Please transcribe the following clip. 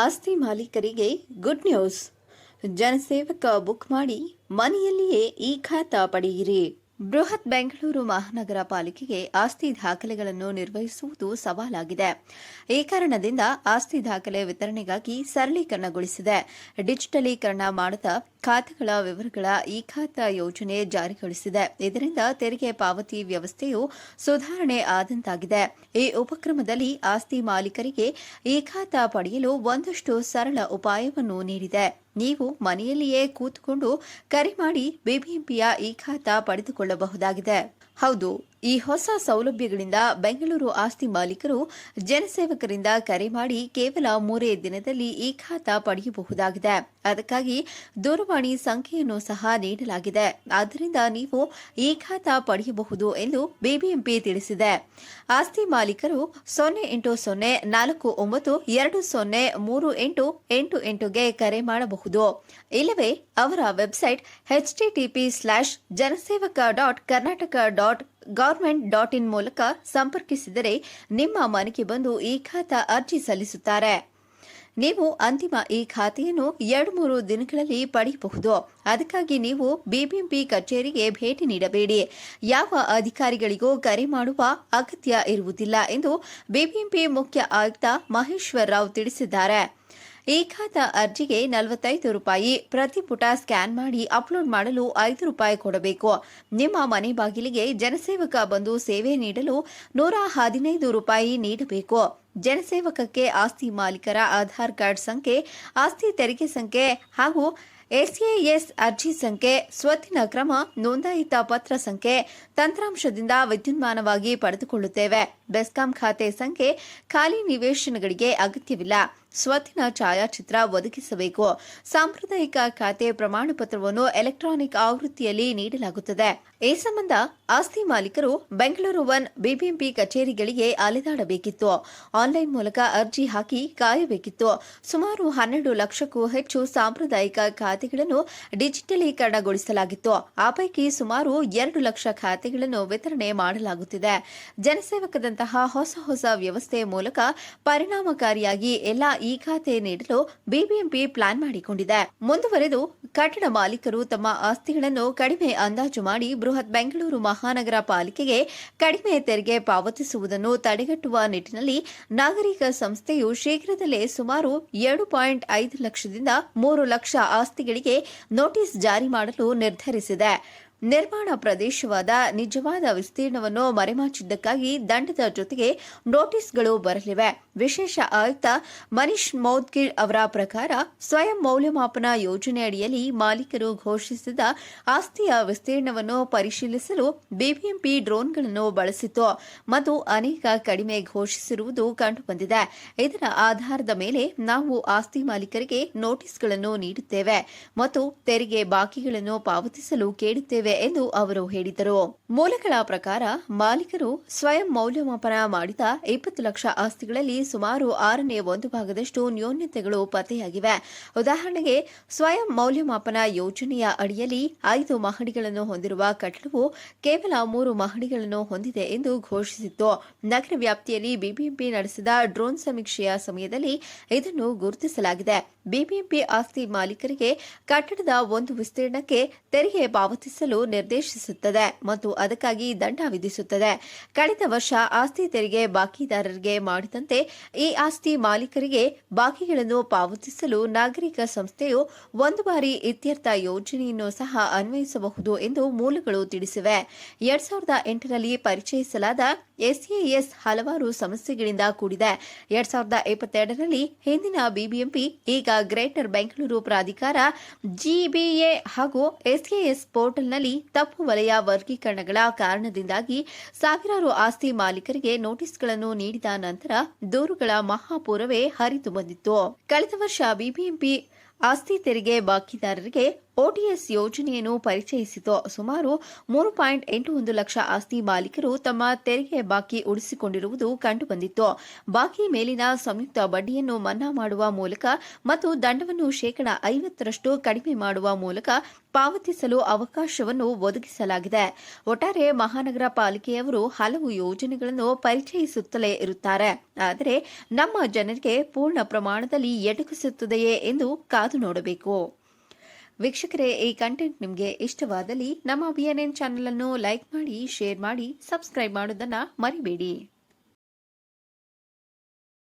ಆಸ್ತಿ ಮಾಲೀಕರಿಗೆ good news. ಜನಸೇವಕ book ಮಾಡಿ ಮನೆಯಲ್ಲಿಯೇ ಈ ಖಾತಾ ಪಡೆಯಿರಿ. ಬೃಹತ್ ಬೆಂಗಳೂರು ಮಹಾನಗರ ಪಾಲಿಕೆಗೆ ಆಸ್ತಿ ದಾಖಲೆಗಳನ್ನು ನಿರ್ವಹಿಸುವುದು ಸವಾಲಾಗಿದೆ. ಈ ಕಾರಣದಿಂದ ಆಸ್ತಿ ದಾಖಲೆ ವಿತರಣೆಗಾಗಿ ಸರಳೀಕರಣಗೊಳಿಸಿದೆ. ಡಿಜಿಟಲೀಕರಣ ಮಾಡದ ಖಾತೆಗಳ ವಿವರಗಳ ಈ ಖಾತಾ ಯೋಜನೆ ಜಾರಿಗೊಳಿಸಿದೆ. ಇದರಿಂದ ತೆರಿಗೆ ಪಾವತಿ ವ್ಯವಸ್ಥೆಯು ಸುಧಾರಣೆ ಆದಂತಾಗಿದೆ. ಈ ಉಪಕ್ರಮದಲ್ಲಿ ಆಸ್ತಿ ಮಾಲೀಕರಿಗೆ ಈ ಖಾತಾ ಪಡೆಯಲು ಒಂದಷ್ಟು ಸರಳ ಉಪಾಯವನ್ನು ನೀಡಿದೆ. ನೀವು ಮನೆಯಲ್ಲಿಯೇ ಕೂತ್ಕೊಂಡು ಕರೆ ಮಾಡಿ ಬಿಬಿಎಂಪಿಯ ಈ ಖಾತಾ ಪಡೆದುಕೊಳ್ಳಬಹುದಾಗಿದೆ. ಹೌದು. ಈ ಹೊಸ ಸೌಲಭ್ಯಗಳಿಂದ ಬೆಂಗಳೂರು ಆಸ್ತಿ ಮಾಲೀಕರು ಜನಸೇವಕರಿಂದ ಕರೆ ಮಾಡಿ ಕೇವಲ ಮೂರೇ ದಿನದಲ್ಲಿ ಈ ಖಾತಾ ಪಡೆಯಬಹುದಾಗಿದೆ. ಅದಕ್ಕಾಗಿ ದೂರವಾಣಿ ಸಂಖ್ಯೆಯನ್ನು ಸಹ ನೀಡಲಾಗಿದೆ. ಆದ್ದರಿಂದ ನೀವು ಈ ಖಾತಾ ಪಡೆಯಬಹುದು ಎಂದು ಬಿಬಿಎಂಪಿ ತಿಳಿಸಿದೆ. ಆಸ್ತಿ ಮಾಲೀಕರು ಸೊನ್ನೆ ಎಂಟು ಸೊನ್ನೆ ನಾಲ್ಕು ಒಂಬತ್ತು ಎರಡು ಸೊನ್ನೆ ಮೂರು ಎಂಟು ಎಂಟು ಎಂಟುಗೆ ಕರೆ ಮಾಡಬಹುದು. ಇಲ್ಲವೇ ಅವರ website HTTP slash Janasevaka dot Karnataka dot government dot in ಮೂಲಕ ಸಂಪರ್ಕಿಸಿದರೆ ನಿಮ್ಮ ಮನೆಗೆ ಬಂದು ಈ ಖಾತಾ ಅರ್ಜಿ ಸಲ್ಲಿಸುತ್ತಾರೆ. ನೀವು ಅಂತಿಮ ಈ ಖಾತೆಯನ್ನು ಎರಡು ಮೂರು ದಿನಗಳಲ್ಲಿ ಪಡೆಯಬಹುದು. ಅದಕ್ಕಾಗಿ ನೀವು ಬಿಬಿಎಂಪಿ ಕಚೇರಿಗೆ ಭೇಟಿ ನೀಡಬೇಡಿ. ಯಾವ ಅಧಿಕಾರಿಗಳಿಗೂ ಕರೆ ಮಾಡುವ ಅಗತ್ಯ ಇರುವುದಿಲ್ಲ ಎಂದು ಬಿಬಿಎಂಪಿ ಮುಖ್ಯ ಆಯುಕ್ತ ಮಹೇಶ್ವರ್ ರಾವ್ ತಿಳಿಸಿದ್ದಾರೆ. ಈ ಖಾತಾ ಅರ್ಜಿಗೆ ನಲವತ್ತೈದು ರೂಪಾಯಿ, ಪ್ರತಿ ಪುಟ ಸ್ಕ್ಯಾನ್ ಮಾಡಿ ಅಪ್ಲೋಡ್ ಮಾಡಲು ಐದು ರೂಪಾಯಿ ಕೊಡಬೇಕು. ನಿಮ್ಮ ಮನೆ ಬಾಗಿಲಿಗೆ ಜನಸೇವಕ ಬಂದು ಸೇವೆ ನೀಡಲು ನೂರ ಹದಿನೈದು ರೂಪಾಯಿ ನೀಡಬೇಕು. ಜನಸೇವಕಕ್ಕೆ ಆಸ್ತಿ ಮಾಲೀಕರ ಆಧಾರ್ ಕಾರ್ಡ್ ಸಂಖ್ಯೆ, ಆಸ್ತಿ ತೆರಿಗೆ ಸಂಖ್ಯೆ ಹಾಗೂ ಎಸ್ಎಎಸ್ ಅರ್ಜಿ ಸಂಖ್ಯೆ, ಸ್ವತ್ತಿನ ಕ್ರಮ, ನೋಂದಾಯಿತ ಪತ್ರ ಸಂಖ್ಯೆ, ತಂತ್ರಾಂಶದಿಂದ ವಿದ್ಯುನ್ಮಾನವಾಗಿ ಪಡೆದುಕೊಳ್ಳುತ್ತೇವೆ. ಬೆಸ್ಕಾಂ ಖಾತೆ ಸಂಖ್ಯೆ, ಖಾಲಿ ನಿವೇಶನಗಳಿಗೆ ಅಗತ್ಯವಿಲ್ಲ. ಸ್ವತ್ತಿನ ಛಾಯಾಚಿತ್ರ ಒದಗಿಸಬೇಕು. ಸಾಂಪ್ರದಾಯಿಕ ಖಾತೆ ಪ್ರಮಾಣ ಪತ್ರವನ್ನು ಎಲೆಕ್ಟ್ರಾನಿಕ್ ಆವೃತ್ತಿಯಲ್ಲಿ ನೀಡಲಾಗುತ್ತದೆ. ಈ ಸಂಬಂಧ ಆಸ್ತಿ ಮಾಲೀಕರು ಬೆಂಗಳೂರು ಒನ್ ಬಿಬಿಎಂಪಿ ಕಚೇರಿಗಳಿಗೆ ಅಲೆದಾಡಬೇಕಿತ್ತು. ಆನ್ಲೈನ್ ಮೂಲಕ ಅರ್ಜಿ ಹಾಕಿ ಕಾಯಬೇಕಿತ್ತು. ಸುಮಾರು ಹನ್ನೆರಡು ಲಕ್ಷಕ್ಕೂ ಹೆಚ್ಚು ಸಾಂಪ್ರದಾಯಿಕ ಖಾತೆಗಳನ್ನು ಡಿಜಿಟಲೀಕರಣಗೊಳಿಸಲಾಗಿತ್ತು. ಆ ಪೈಕಿ ಸುಮಾರು ಎರಡು ಲಕ್ಷ ಖಾತೆಗಳನ್ನು ವಿತರಣೆ ಮಾಡಲಾಗುತ್ತಿದೆ. ಜನಸೇವಕದಂತಹ ಹೊಸ ಹೊಸ ವ್ಯವಸ್ಥೆ ಮೂಲಕ ಪರಿಣಾಮಕಾರಿಯಾಗಿ ಎಲ್ಲಾ ಈ ಖಾತೆ ನೀಡಲು ಬಿಬಿಎಂಪಿ ಪ್ಲಾನ್ ಮಾಡಿಕೊಂಡಿದೆ. ಮುಂದುವರೆದು ಕಟ್ಟಡ ಮಾಲೀಕರು ತಮ್ಮ ಆಸ್ತಿಗಳನ್ನು ಕಡಿಮೆ ಅಂದಾಜು ಮಾಡಿ ಬೃಹತ್ ಬೆಂಗಳೂರು ಮಹಾನಗರ ಪಾಲಿಕೆಗೆ ಕಡಿಮೆ ತೆರಿಗೆ ಪಾವತಿಸುವುದನ್ನು ತಡೆಗಟ್ಟುವ ನಿಟ್ಟಿನಲ್ಲಿ ನಾಗರಿಕ ಸಂಸ್ಥೆಯು ಶೀಘ್ರದಲ್ಲೇ ಸುಮಾರು ಎರಡು ಪಾಯಿಂಟ್ ಐದು ಲಕ್ಷದಿಂದ ಮೂರು ಲಕ್ಷ ಆಸ್ತಿಗಳಿಗೆ ನೋಟಿಸ್ ಜಾರಿ ಮಾಡಲು ನಿರ್ಧರಿಸಿದೆ. ನಿರ್ಮಾಣ ಪ್ರದೇಶವಾದ ನಿಜವಾದ ವಿಸ್ತೀರ್ಣವನ್ನು ಮರೆಮಾಚಿದ್ದಕ್ಕಾಗಿ ದಂಡದ ಜೊತೆಗೆ ನೋಟಿಸ್ಗಳು ಬರಲಿವೆ. ವಿಶೇಷ ಆಯುಕ್ತ ಮನೀಶ್ ಮೌದ್ಗಿರ್ ಅವರ ಪ್ರಕಾರ ಸ್ವಯಂ ಮೌಲ್ಯಮಾಪನ ಯೋಜನೆಯಡಿಯಲ್ಲಿ ಮಾಲೀಕರು ಘೋಷಿಸಿದ ಆಸ್ತಿಯ ವಿಸ್ತೀರ್ಣವನ್ನು ಪರಿಶೀಲಿಸಲು ಬಿಬಿಎಂಪಿ ಡ್ರೋನ್ಗಳನ್ನು ಬಳಸಿತು ಮತ್ತು ಅನೇಕ ಕಡಿಮೆ ಘೋಷಿಸಿರುವುದು ಕಂಡುಬಂದಿದೆ. ಇದರ ಆಧಾರದ ಮೇಲೆ ನಾವು ಆಸ್ತಿ ಮಾಲೀಕರಿಗೆ ನೋಟಿಸ್ಗಳನ್ನು ನೀಡುತ್ತೇವೆ ಮತ್ತು ತೆರಿಗೆ ಬಾಕಿಗಳನ್ನು ಪಾವತಿಸಲು ಕೇಳುತ್ತೇವೆ ಎಂದು ಅವರು ಹೇಳಿದರು. ಮೂಲಗಳ ಪ್ರಕಾರ ಮಾಲೀಕರು ಸ್ವಯಂ ಮೌಲ್ಯಮಾಪನ ಮಾಡಿದ ಇಪ್ಪತ್ತು ಲಕ್ಷ ಆಸ್ತಿಗಳಲ್ಲಿ ಸುಮಾರು ಆರನೇ ಒಂದು ಭಾಗದಷ್ಟು ನ್ಯೂನ್ಯತೆಗಳು ಪತ್ತೆಯಾಗಿವೆ. ಉದಾಹರಣೆಗೆ, ಸ್ವಯಂ ಮೌಲ್ಯಮಾಪನ ಯೋಜನೆಯ ಅಡಿಯಲ್ಲಿ ಐದು ಮಹಡಿಗಳನ್ನು ಹೊಂದಿರುವ ಕಟ್ಟಡವು ಕೇವಲ ಮೂರು ಮಹಡಿಗಳನ್ನು ಹೊಂದಿದೆ ಎಂದು ಘೋಷಿಸಿತ್ತು. ನಗರ ವ್ಯಾಪ್ತಿಯಲ್ಲಿ ಬಿಬಿಎಂಪಿ ನಡೆಸಿದ ಡ್ರೋನ್ ಸಮೀಕ್ಷೆಯ ಸಮಯದಲ್ಲಿ ಇದನ್ನು ಗುರುತಿಸಲಾಗಿದೆ. ಬಿಬಿಎಂಪಿ ಆಸ್ತಿ ಮಾಲೀಕರಿಗೆ ಕಟ್ಟಡದ ಒಂದು ವಿಸ್ತೀರ್ಣಕ್ಕೆ ತೆರಿಗೆ ಪಾವತಿಸಲು ನಿರ್ದೇಶಿಸುತ್ತದೆ ಮತ್ತು ಅದಕ್ಕಾಗಿ ದಂಡ ವಿಧಿಸುತ್ತದೆ. ಕಳೆದ ವರ್ಷ ಆಸ್ತಿ ತೆರಿಗೆ ಬಾಕಿದಾರರಿಗೆ ಮಾಡಿದಂತೆ ಈ ಆಸ್ತಿ ಮಾಲೀಕರಿಗೆ ಬಾಕಿಗಳನ್ನು ಪಾವತಿಸಲು ನಾಗರಿಕ ಸಂಸ್ಥೆಯು ಒಂದು ಬಾರಿ ಇತ್ಯರ್ಥ ಯೋಜನೆಯನ್ನು ಸಹ ಅನ್ವಯಿಸಬಹುದು ಎಂದು ಮೂಲಗಳು ತಿಳಿಸಿವೆ. ಎರಡ್ ಸಾವಿರದ ಎಂಟರಲ್ಲಿ ಪರಿಚಯಿಸಲಾದ ಎಸ್ಎಎಸ್ ಹಲವಾರು ಸಮಸ್ಯೆಗಳಿಂದ ಕೂಡಿದೆ. ಎರಡ್ ಸಾವಿರದ ಇಪ್ಪತ್ತೆರಡರಲ್ಲಿ ಹಿಂದಿನ ಬಿಬಿಎಂಪಿ, ಈಗ ಗ್ರೇಟರ್ ಬೆಂಗಳೂರು ಪ್ರಾಧಿಕಾರ, ಜಿಬಿಎ ಹಾಗೂ ಎಸ್ಎಎಸ್ ಪೋರ್ಟಲ್ನಲ್ಲಿ ತಪ್ಪು ವಲಯ ವರ್ಗೀಕರಣಗಳ ಕಾರಣದಿಂದಾಗಿ ಸಾವಿರಾರು ಆಸ್ತಿ ಮಾಲೀಕರಿಗೆ ನೋಟಿಸ್ಗಳನ್ನು ನೀಡಿದ ನಂತರ ದೂರುಗಳ ಮಹಾಪೂರವೇ ಹರಿದು ಬಂದಿತ್ತು. ಕಳೆದ ವರ್ಷ ಬಿಬಿಎಂಪಿ ಆಸ್ತಿ ತೆರಿಗೆ ಬಾಕಿದಾರರಿಗೆ ಓಟಿಎಸ್ ಯೋಜನೆಯನ್ನು ಪರಿಚಯಿಸಿತು ಸುಮಾರು ಮೂರು ಪಾಯಿಂಟ್ ಎಂಟು ಒಂದು ಲಕ್ಷ ಆಸ್ತಿ ಮಾಲೀಕರು ತಮ್ಮ ತೆರಿಗೆ ಬಾಕಿ ಉಳಿಸಿಕೊಂಡಿರುವುದು ಕಂಡುಬಂದಿತ್ತು. ಬಾಕಿ ಮೇಲಿನ ಸಂಯುಕ್ತ ಬಡ್ಡಿಯನ್ನು ಮನ್ನಾ ಮಾಡುವ ಮೂಲಕ ಮತ್ತು ದಂಡವನ್ನು ಶೇಕಡಾ ಐವತ್ತರಷ್ಟು ಕಡಿಮೆ ಮಾಡುವ ಮೂಲಕ ಪಾವತಿಸಲು ಅವಕಾಶವನ್ನು ಒದಗಿಸಲಾಗಿದೆ. ಒಟ್ಟಾರೆ ಮಹಾನಗರ ಪಾಲಿಕೆಯವರು ಹಲವು ಯೋಜನೆಗಳನ್ನು ಪರಿಚಯಿಸುತ್ತಲೇ ಇರುತ್ತಾರೆ. ಆದರೆ ನಮ್ಮ ಜನರಿಗೆ ಪೂರ್ಣ ಪ್ರಮಾಣದಲ್ಲಿ ಎಟಕಿಸುತ್ತದೆಯೇ ಎಂದು ಕಾದು ನೋಡಬೇಕು. ವೀಕ್ಷಕರೇ, ಈ ಕಂಟೆಂಟ್ ನಿಮಗೆ ಇಷ್ಟವಾದಲ್ಲಿ ನಮ್ಮ ಬಿಎನ್ಎನ್ ಚಾನೆಲ್ ಅನ್ನು ಲೈಕ್ ಮಾಡಿ ಶೇರ್ ಮಾಡಿ ಸಬ್ಸ್ಕ್ರೈಬ್ ಮಾಡೋದನ್ನ ಮರಿಬೇಡಿ.